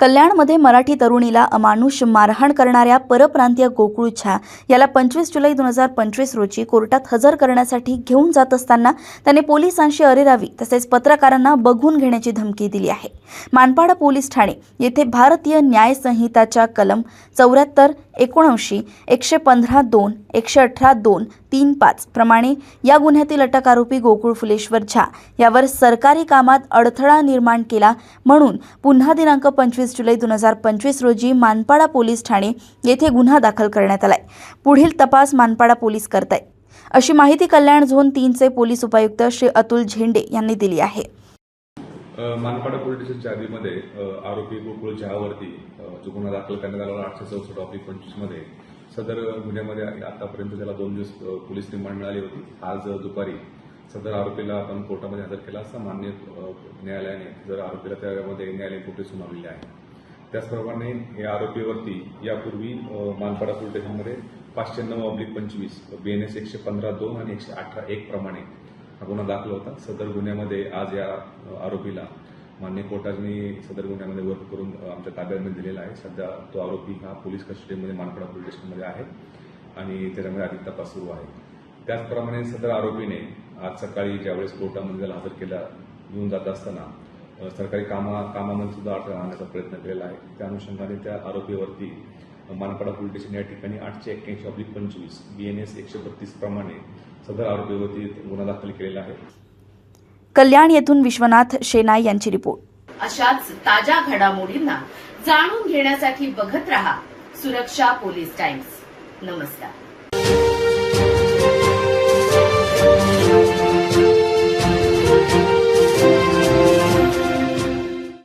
कल्याणमध्ये मराठी तरुणीला अमानुष मारहाण करणाऱ्या परप्रांतीय गोकुळ झा याला पंचवीस जुलै दोन हजार पंचवीस रोजी कोर्टात हजर करण्यासाठी घेऊन जात असताना त्याने पोलिसांशी अरेरावी तसेच पत्रकारांना बघून घेण्याची धमकी दिली आहे. मानपाडा पोलीस ठाणे येथे भारतीय न्याय संहिताच्या कलम चौऱ्याहत्तर एकोणऐंशी एकशे पंधरा दोन एकशे अठरा दोन तीन पाच प्रमाणे या गुन्ह्यातील अटक आरोपी गोकुळ फुलेश्वर झा यावर सरकारी कामात अडथळा निर्माण केला म्हणून पुन्हा दिनांक पंचवीस पंचवीस जुलै दोन हजार पंचवीस रोजी मानपाडा पोलीस ठाणे येथे गुन्हा दाखल करण्यात आलाय. पुढील तपास मानपाडा पोलीस करत करताय अशी माहिती कल्याण झोन तीनचे पोलीस उपायुक्त श्री अतुल झेंडे यांनी दिली आहे. मानपाडा पोलीस स्टेशनच्या यादीमध्ये आरोपी गोकुळ चहावरती जो गुन्हा दाखल करण्यात आला आठशे चौसष्ट ऑफिस पंचवीसमध्ये सदर गुन्ह्यामध्ये आतापर्यंत त्याला दोन दिवस पोलीस रिमांड मिळाली होती. आज दुपारी सदर आरोपीला आपण कोर्टामध्ये हजर केला असता मान्य न्यायालयाने. जर आरोपीला त्यामध्ये न्यायालयीन कोठडी सुनावलेली आहे. त्याचप्रमाणे या आरोपीवरती यापूर्वी मानपाडा पोलीस स्टेशनमध्ये पाचशे नऊ ऑब्लिक पंचवीस बीएनएस एकशे पंधरा दोन आणि एकशे अठरा एक प्रमाणे हा गुन्हा दाखल होता. सदर गुन्ह्यामध्ये आज या आरोपीला मान्य कोर्टाने सदर गुन्ह्यामध्ये वर्क करून आमच्या ताब्यामध्ये दिलेला आहे. सध्या तो आरोपी हा पोलीस कस्टडीमध्ये मानपाडा पोलीस स्टेशनमध्ये आहे आणि त्याच्यामध्ये अधिक तपास सुरू आहे. त्याचप्रमाणे सदर आरोपीने आज सकाळी ज्यावेळेस कोर्टामध्ये त्याला हजर केला घेऊन जात असताना सरकारी कामा कामामध्ये सुद्धा अडथळा आणण्याचा प्रयत्न केलेला आहे. त्या अनुषंगाने त्या आरोपीवरती मानपाडा पोलीस स्टेशन या ठिकाणी आठशे एक्क्याऐंशी ऑब्लिक पंचवीस बीएनएस एकशे बत्तीस प्रमाणे सदर आरोपीवरती गुन्हा दाखल केलेला आहे. कल्याण येथून विश्वनाथ शेनाय यांची रिपोर्ट. अशाच ताज्या घडामोडींना जाणून घेण्यासाठी बघत रहा सुरक्षा पोलीस टाइम्स. नमस्कार.